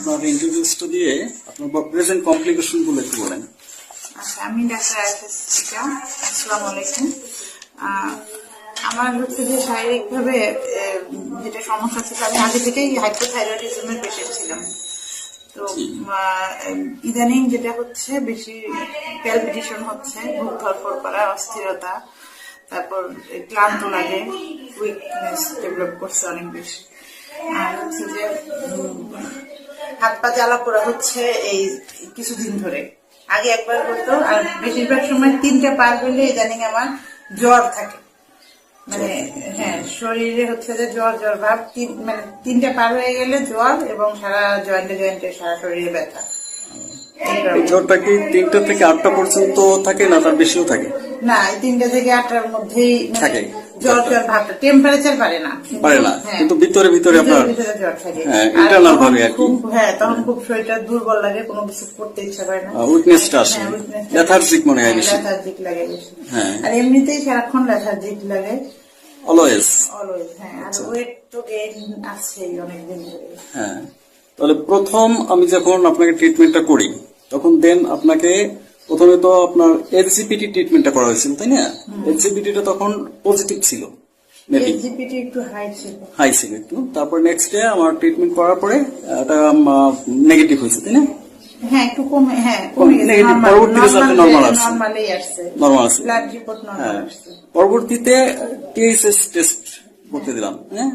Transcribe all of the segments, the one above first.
আপনার ইন্টারভিউসটা দিয়ে আপনার প্রেজেন্ট কমপ্লিকেশনগুলো একটু বলেন। আচ্ছা আমি ডাক্তার আশিকা আসসালামু আলাইকুম। আমার হচ্ছে যে শারীরিকভাবে যেটা সমস্যা ছিল আমি আগে থেকেই হাইপোথাইরয়েডিজমের পেশেন্ট ছিলাম। তো ইদানিং যেটা হচ্ছে বেশি প্যালপিটেশন হচ্ছে বুক ধরফর করা অস্থিরতা তারপর ক্লান্ত লাগে উইকনেস ডেভেলপ করছে অনেক বেশি। আর হচ্ছে যে হাত পা জ্বালা পোড়া হচ্ছে এই কিছুদিন ধরে আগে একবার হতো আর বেশিরভাগ সময় তিনটা পার হলে ইদানিং আমার জ্বর থাকে মানে হ্যাঁ শরীরে হচ্ছে যে জ্বর জ্বর ভাব মানে তিনটা পার হয়ে গেলে জ্বর এবং সারা জয়েন্টে জয়েন্টে সারা শরীরে ব্যথা। জ্বরটা কি তিনটা থেকে আটটা পর্যন্ত থাকে না তার বেশিও থাকে না এই তিনটা থেকে আটটার মধ্যেই থাকে। জ্বর জ্বর ভাবটা টেম্পারেচার পারে না। পারে না হ্যাঁ। কিন্তু ভিতরে ভিতরে আপনার থাকে। হ্যাঁ, আর ভাবে আর কি। হ্যাঁ তখন খুব শরীরটা দুর্বল লাগে কোনো কিছু করতে ইচ্ছা করে না। উইকনেসটা আসে হ্যাঁ, weakness টা- লেথার্জিক মনে হয় বেশি। লেথার্জিক লাগে বেশি। হ্যাঁ। আর এমনিতেই সারাক্ষণ লেথার্জিক লাগে। অলওয়েজ অলওয়েজ হ্যাঁ আর ওয়েট তো গেইন আছেই অনেকদিন ধরে। হ্যাঁ। তাহলে প্রথম আমি যখন আপনাকে ট্রিটমেন্টটা করি তখন দেন আপনাকে প্রথমে তো আপনার এলসিপিটি ট্রিটমেন্টটা করা হয়েছিল তাই না? এলসিপিটিটা তখন পজিটিভ ছিল মেবি একটু হাই ছিল। হাই ছিল একটু। তারপর নেক্সট ডে আমার ট্রিটমেন্ট করার পরে এটা নেগেটিভ হয়েছে তাই না? হ্যাঁ একটু কমে হ্যাঁ হ্যাঁ পরবর্তীতে টিএসএস টেস্ট করতে দিলাম হ্যাঁ?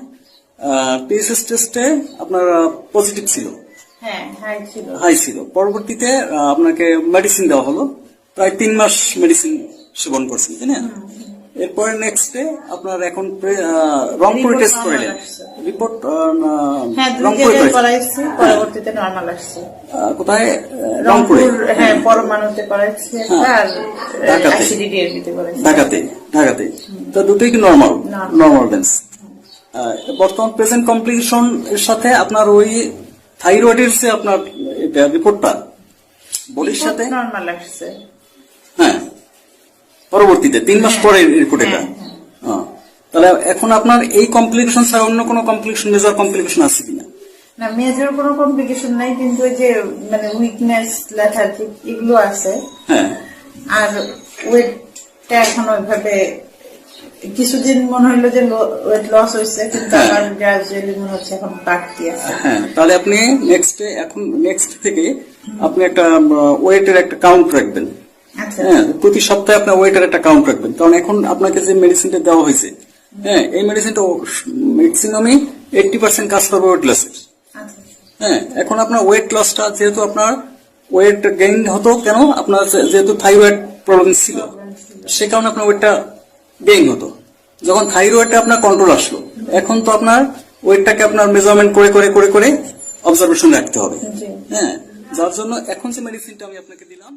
টিএসএস টেস্টে আপনার পজিটিভ ছিল। হ্যাঁ হাই ছিল। পরবর্তীতে আপনাকে মেডিসিন দেওয়া হলো। প্রায় তিন মাস মেডিসিন সেবন করছেন তাই না? এরপরে নেক্সট ডে আপনার এখন রংপুরে টেস্ট করিলেন। রিপোর্ট হ্যাঁ রংপুরে পরবর্তীতে নরমাল আসছে। কোথায়? রংপুরে। হ্যাঁ পরমাণুতে করাইছি হ্যাঁ, আর করাইছি। ঢাকাতে ঢাকাতে। তো দুটোই কি নর্মাল. নর্মাল বেন্স বর্তমান প্রেজেন্ট কমপ্লিকেশন এর সাথে আপনার ওই থাইরয়েডের যে আপনার এটা রিপোর্টটা বলির সাথে? নরমাল আসছে হ্যাঁ পরবর্তীতে তিন মাস হ্যাঁ। পরে রিপোর্ট এটা। হ্যাঁ, হ্যাঁ। তাহলে এখন আপনার এই কমপ্লিকেশন ছাড়া অন্য কোনো কমপ্লিকেশন মেজর কমপ্লিকেশন আছে কিনা? না মেজর কোনো কমপ্লিকেশন নাই কিন্তু ওই যে মানে উইকনেস লেথার্জিক এগুলো আছে। হ্যাঁ। আর ওয়েটটা এখন ওইভাবে কিছুদিন মনে হইল যে ওয়েট লস হয়েছে কিন্তু। আমার গ্রাজুয়ালি মনে হচ্ছে এখন বাড়তি আছে। হ্যাঁ তাহলে আপনি নেক্সট এখন নেক্সট থেকে আপনি একটা ওয়েটের একটা কাউন্ট রাখবেন। আচ্ছা। হ্যাঁ প্রতি সপ্তাহে আপনার ওয়েটের একটা কাউন্ট রাখবেন। কারণ এখন আপনাকে যে মেডিসিনটা দেওয়া হয়েছে হ্যাঁ এই মেডিসিনটা ম্যাক্সিমামই এইটটি পার্সেন্ট কাজ করবে ওয়েট লসের আচ্ছা। হ্যাঁ এখন আপনার ওয়েট লসটা যেহেতু আপনার ওয়েট গেইন হতো কেন? আপনার যেহেতু থাইরয়েড প্রবলেম ছিল সে কারণে আপনার ওয়েটটা গেইন হতো। যখন থাইরয়েডটা আপনার কন্ট্রোল আসলো এখন তো আপনার ওয়েটটাকে আপনার মেজারমেন্ট করে করে করে করে অবজারভেশন রাখতে হবে। হ্যাঁ যার জন্য এখন যে মেডিসিনটা আমি আপনাকে দিলাম